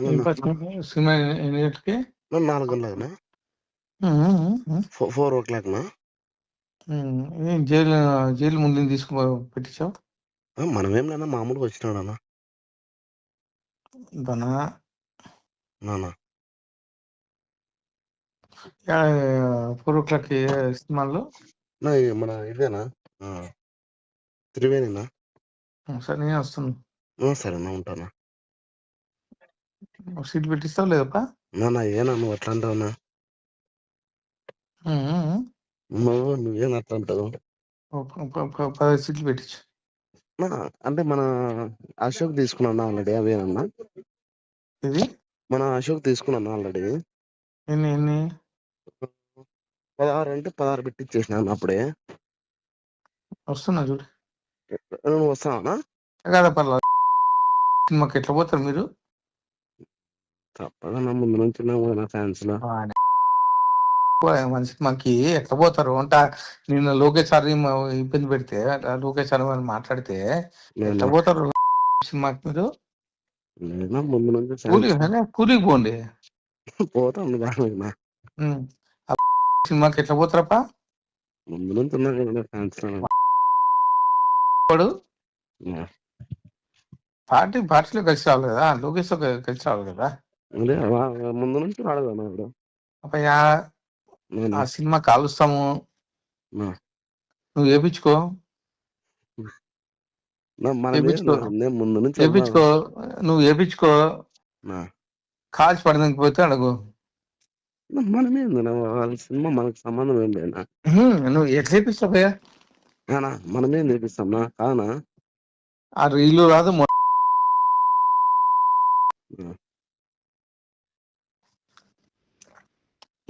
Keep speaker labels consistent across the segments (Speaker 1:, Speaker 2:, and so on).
Speaker 1: నా. ఫోర్ ఓ క్లాక్నా?
Speaker 2: ఉమ్, ఏం jail jail ముందు పెట్టించావు?
Speaker 1: మనమేం లేనా మామూలుగా
Speaker 2: దానా
Speaker 1: నానా.
Speaker 2: ఫోర్ ఓ క్లాక్ సినిమాల్లో?
Speaker 1: నా ఈ మన ఇదేనా? త్రివేణినా?
Speaker 2: సరే నేను వస్తాను
Speaker 1: సరేనా ఉంటానా.
Speaker 2: సీట్ పెట్టిస్తావు లేదప్పా?
Speaker 1: నాన్న ఏనా నువ్వు అట్లా అంటావునా. నువ్వు నువ్వేం అట్లా అంటావు
Speaker 2: పదహైదు సీట్లు పెట్టించు.
Speaker 1: నా, అంటే మన అశోక్ తీసుకున్నా ఆల్రెడీ అవేనన్నా
Speaker 2: ఇది
Speaker 1: మన అశోక్ తీసుకున్నాను ఆల్రెడీ?
Speaker 2: ఎన్ని ఎన్ని?
Speaker 1: పదహారు అంటే పదహారు పెట్టిచ్చేసినాను అప్పుడే.
Speaker 2: వస్తున్నా చూడు.
Speaker 1: నువ్వు వస్తావా
Speaker 2: కదా పర్లేదు సినిమాకి ఎట్లా పోతారు మీరు?
Speaker 1: తప్పదన్నా ముందు నుంచి నా ఫ్యాన్స్లో.
Speaker 2: ఆ, మన సినిమాకి ఎట్లా పోతారు? అంట నిన్న లోకేష్ సార్ ఇబ్బంది పెడితే లోకేష్ సార్ వాళ్ళు మాట్లాడితే ఎట్లా పోతారు? సినిమాకి మీరు?
Speaker 1: ముందు నుంచి
Speaker 2: కూలికి పోండి. ఆ సినిమాకి ఎట్లా పోతారప్ప?
Speaker 1: ముందు నుంచి ఉన్నా కదా ఫ్యాన్స్
Speaker 2: పార్టీ పార్టీలో కలిసి రావాలి కదా లోకేష్ కలిసి రావాలి కదా?
Speaker 1: అదే వా- ముందు నుంచి వాడదాను ఇప్పుడు
Speaker 2: అప్పయ్య ఆ సినిమా కాలుస్తాము. నువ్వు వేపించుకో
Speaker 1: ముందు నుంచి
Speaker 2: వేపించుకో నువ్వు వేపించుకో. కాల్చి పడడానికి పోతే అడుగు.
Speaker 1: నా వాళ్ళ సినిమా మనకు సంబంధం ఏం లేనా
Speaker 2: నువ్వు ఎట్లా వేపిస్తావు
Speaker 1: మనమేం నేర్పిస్తాం నా కానా?
Speaker 2: ఆ రీలు రాదు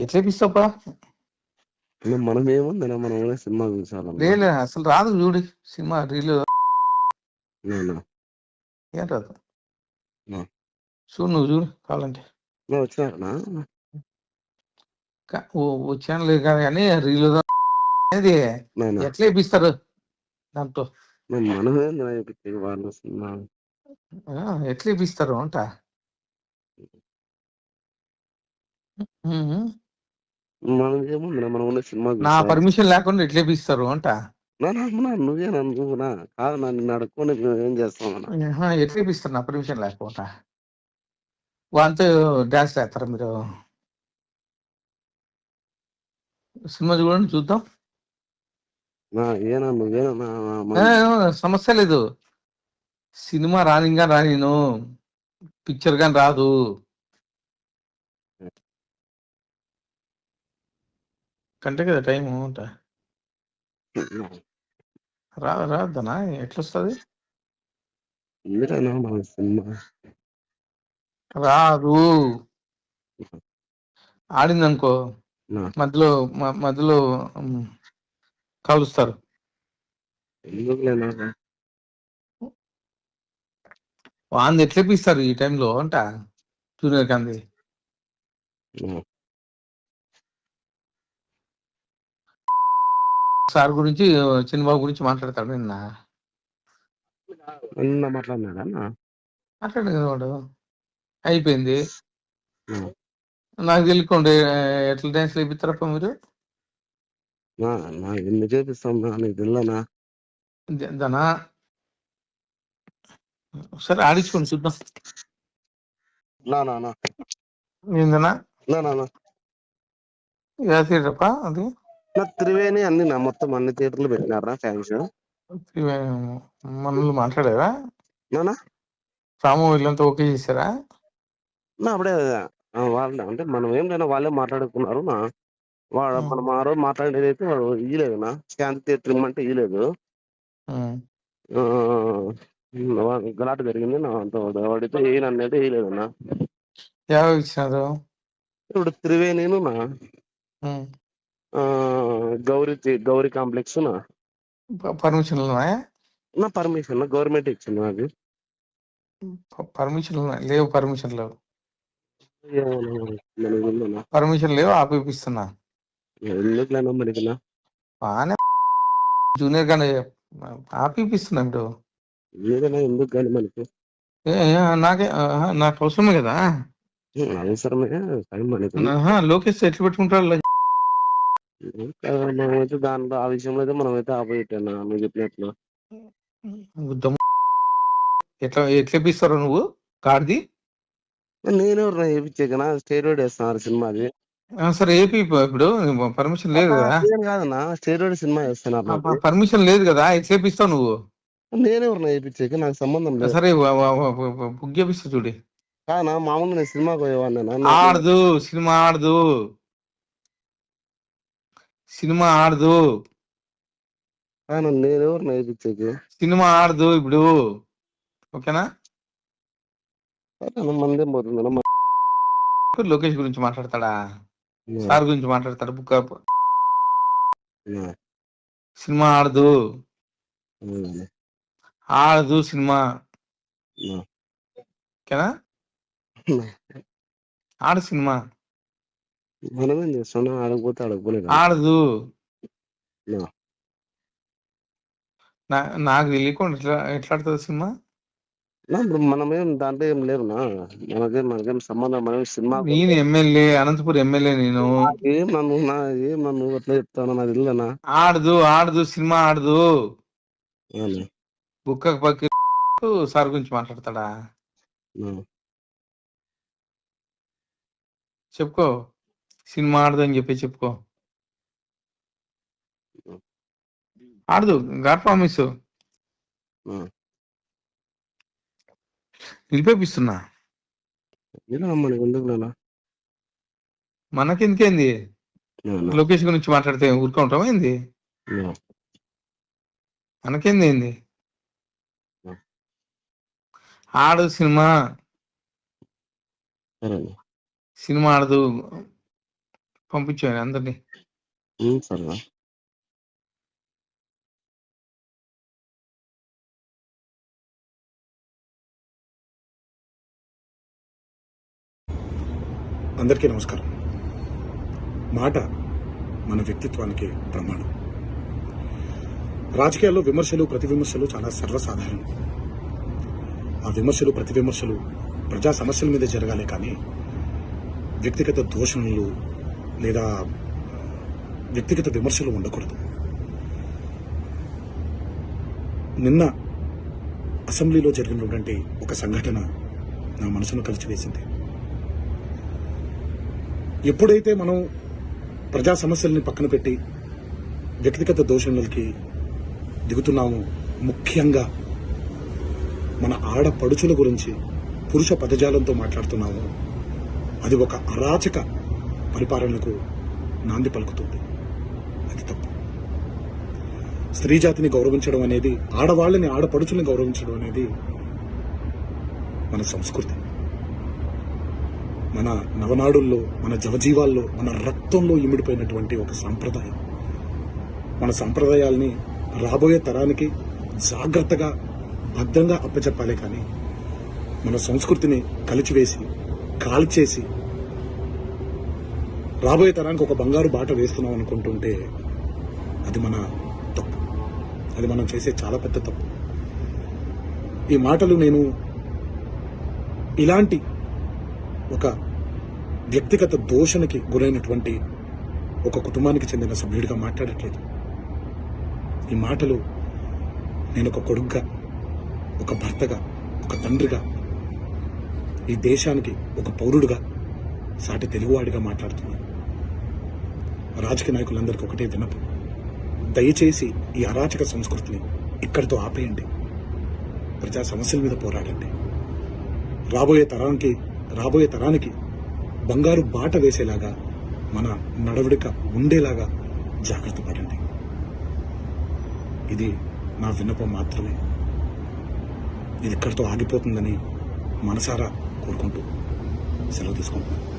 Speaker 2: ఎట్లా వేపిస్తావుపా
Speaker 1: మనం ఏముంది మనం సినిమా చూసాలన్నా
Speaker 2: లేదు అసలు రాదు చూడు సినిమా రీలు ఏం రాదు. చూడు నువ్వు చూడు కావాలంటే. ఓ ఛానల్ కాదు కానీ రీలు అనేది ఎట్లా వేపిస్తారు దాంతో.
Speaker 1: మనమేంది నా చెప్పింది వాళ్ళ సినిమా.
Speaker 2: ఎట్లా వేపిస్తారు అంట.
Speaker 1: మనం కూడా సినిమా
Speaker 2: నా పర్మిషన్ లేకుండా ఎట్లా వేపిస్తారు అంట.
Speaker 1: నా నా నా నువ్వేనా కాదు నా నిన్ను అడుక్కొని మేము ఏం చేస్తాం
Speaker 2: ఎట్లా వేపిస్తారు నా పర్మిషన్ లేకుండా? వాళ్ళతో డాన్స్ చేస్తారా మీరు? సినిమా చూడండి చూద్దాం.
Speaker 1: ఏనా నువ్వేనా
Speaker 2: సమస్య లేదు. సినిమా రానిగా రానిను. పిక్చర్ కానీ రాదు. కంటే కదా టైం అంట రా రాదనా ఎట్లా వస్తుంది రాదు. ఆడిందనుకో మధ్యలో మధ్యలో కలుస్తారు. వాంది ఎట్లా ఇప్పిస్తారు ఈ టైంలో? అంట జూనియర్ గాంధీ. సార్ గురించి చిన్నబాబు గురించి మాట్లాడతాడు. నిన్న.
Speaker 1: నిన్న మాట్లాడినాడా అన్న?
Speaker 2: మాట్లాడు కదా వాడు. అయిపోయింది.
Speaker 1: ఉం.
Speaker 2: నాకు తెలియకుండా ఎట్లా డాన్స్ వేపిస్తారప్ప మీరు?
Speaker 1: నా నా ఎన్ని చేపిస్తాం నా నీకు తెలియనా
Speaker 2: ద- దనా సరే ఆడించుకోండి చూద్దాం.
Speaker 1: నా నా నా.
Speaker 2: ఏందనా
Speaker 1: నా నా నా.
Speaker 2: వేసేటప్ప అది?
Speaker 1: నా త్రివేణి అన్ని నా మొత్తం అన్ని థియేటర్లు పెట్టినారా ఫ్యాన్స్?
Speaker 2: ఇవే మనల్ని మాట్లాడారా
Speaker 1: నానా?
Speaker 2: రాము వీళ్ళంతా ఓకే చేశారా?
Speaker 1: నా అప్పుడే వాళ్ళ అంటే మనం ఏం లేనా వాళ్ళే మాట్లాడుకున్నారు నా. వాడు. మనం ఆ రోజు మాట్లాడేది అయితే వాడు ఇయ్యలేదు నా. శాంతి థియేటర్ ఇమ్మంటే ఇయ్యలేదు. గలాట జరిగింది నా అంత వాడితే ఏ నన్నైతే వేయలేదు నా.
Speaker 2: ఎవరు ఇచ్చినారు?
Speaker 1: ఇప్పుడు త్రివేణిను నా. గౌరీ గౌరీ కాంప్లెక్స్ నా
Speaker 2: ప- పర్మిషన్లు ఉన్నాయా
Speaker 1: నా పర్మిషన్ గవర్నమెంట్ ఇచ్చింది నాకు
Speaker 2: ప- పర్మిషన్లు ఉన్నాయి లేవు పర్మిషన్ లేవు. పర్మిషన్ లేవు ఆపిపిస్తున్నా.
Speaker 1: ఎందుకులేనా మనకి నా
Speaker 2: బాగానే జూనియర్ గానే ఆపిపిస్తున్నా ఇప్పుడు
Speaker 1: ఏదైనా ఎందుకు కానీ మనకి?
Speaker 2: నాకే నాకు అవసరమే కదా?
Speaker 1: అవసరమే
Speaker 2: లోకేష్ ఎట్లా పెట్టుకుంటారు?
Speaker 1: మనమైతే దాంట్లో ఆ విషయంలో అయితే మనమైతే ఆపోజిట్ అన్న నువ్వు చెప్పినట్లు.
Speaker 2: ఎట్లా ఎట్లా ఇప్పిస్తారో నువ్వు? కార్ది?
Speaker 1: నేనెవరు చేయించాకనా స్టేరోడ్ వేస్తున్నారు సినిమాది.
Speaker 2: సరే ఏపీ ఇప్పుడు. పర్మిషన్ లేదు కదా?
Speaker 1: నేను కాదన్నా స్టేరోడ్ సినిమా వేస్తున్నారు
Speaker 2: పర్మిషన్ లేదు కదా? ఎట్లా ఇప్పిస్తావు నువ్వు?
Speaker 1: నేనెవరు వేయించాక నాకు సంబంధం లేదు.
Speaker 2: సరే బుక్ చేపిస్తా చూడి.
Speaker 1: కానా మామూలు నేను సినిమాకి పోయేవాడినా
Speaker 2: ఆడదు సినిమా ఆడదు. సినిమా ఆడదు.
Speaker 1: కానా నేనెవరు వేయించాక
Speaker 2: సినిమా ఆడదు ఇప్పుడు. ఓకేనా?
Speaker 1: మందేం
Speaker 2: లోకేష్ గురించి మాట్లాడతాడా? సార్ గురించి మాట్లాడతాడు? Book up. సినిమా ఆడదు. ఆడదు సినిమా. ఓకేనా? ఆడు సినిమా.
Speaker 1: మనమేం చేస్తున్నాం ఆడకపోతే ఆడకపోలేదు
Speaker 2: ఆడదు. నాకు తెలియకుండా ఎట్లా ఎట్లా ఆడుతుంది సినిమా?
Speaker 1: ఇప్పుడు మనమేం దాంట్లో ఏం లేవునా మనకేం మనకేం సంబంధం మనం సినిమా
Speaker 2: నేను ఎమ్మెల్యే అనంతపురం ఎమ్మెల్యే నేను.
Speaker 1: ఏం నన్ను నా ఏం నన్ను అట్లా చెప్తాను నాకు తెలియదనా
Speaker 2: ఆడదు ఆడదు సినిమా ఆడదు. బుక్క పక్క సార్ గురించి మాట్లాడతాడా? చెప్పుకో. సినిమా ఆడదు అని చెప్పి చెప్పుకో. ఆడదు. God promise. నిలిపేపిస్తున్నా.
Speaker 1: మనకి ఎందుకు నాన్న
Speaker 2: మనకెందుకేంది? లోకేష్ గురించి మాట్లాడితే ఊరుకుంటాం ఏంది. మనకేంది ఏంది. ఆడు సినిమా. సినిమా ఆడదు. పంపించాను అందరినీ.
Speaker 1: సరే.
Speaker 3: అందరికీ నమస్కారం. మాట మన వ్యక్తిత్వానికి ప్రమాణం. రాజకీయాల్లో విమర్శలు ప్రతి విమర్శలు చాలా సర్వసాధారణం. ఆ విమర్శలు ప్రతి విమర్శలు ప్రజా సమస్యల మీద జరగాలి కానీ వ్యక్తిగత దూషణలు లేదా వ్యక్తిగత విమర్శలు ఉండకూడదు. నిన్న అసెంబ్లీలో జరిగినటువంటి ఒక సంఘటన నా మనసును కలిచివేసింది. ఎప్పుడైతే మనం ప్రజా సమస్యల్ని పక్కన పెట్టి వ్యక్తిగత దోషణలకి దిగుతున్నామో ముఖ్యంగా మన ఆడపడుచుల గురించి పురుష పదజాలంతో మాట్లాడుతున్నామో అది ఒక అరాచక పరిపాలనకు నాంది పలుకుతుంది. అది తప్పు. స్త్రీ జాతిని గౌరవించడం అనేది ఆడవాళ్ళని ఆడపడుచుల్ని గౌరవించడం అనేది మన సంస్కృతి. మన నవనాడుల్లో మన జవజీవాల్లో మన రక్తంలో ఇమిడిపోయినటువంటి ఒక సాంప్రదాయం. మన సాంప్రదాయాల్ని రాబోయే తరానికి జాగ్రత్తగా భద్రంగా అప్పచెప్పాలి కానీ మన సంస్కృతిని కలిచివేసి కాల్చేసి రాబోయే తరానికి ఒక బంగారు బాట వేస్తున్నాం అనుకుంటుంటే అది మన తప్పు. అది మనం చేసే చాలా పెద్ద తప్పు. ఈ మాటలు నేను ఇలాంటి ఒక వ్యక్తిగత దోషణకి గురైనటువంటి ఒక కుటుంబానికి చెందిన సభ్యుడిగా మాట్లాడట్లేదు. ఈ మాటలు నేను ఒక కొడుగ్గా ఒక భర్తగా ఒక తండ్రిగా ఈ దేశానికి ఒక పౌరుడుగా సాటి తెలుగువాడిగా మాట్లాడుతున్నాను. రాజకీయ నాయకులందరికీ ఒకటే వినపం దయచేసి ఈ అరాచక సంస్కృతిని ఇక్కడితో ఆపేయండి. ప్రజా సమస్యల మీద పోరాడండి. రాబోయే తరానికి రాబోయే తరానికి బంగారు బాట వేసేలాగా మన నడవడిక ఉండేలాగా జాగ్రత్త పడండి. ఇది నా విన్నపం మాత్రమే. ఇది ఇక్కడితో ఆగిపోతుందని మనసారా కోరుకుంటూ సెలవు తీసుకుంటున్నాను.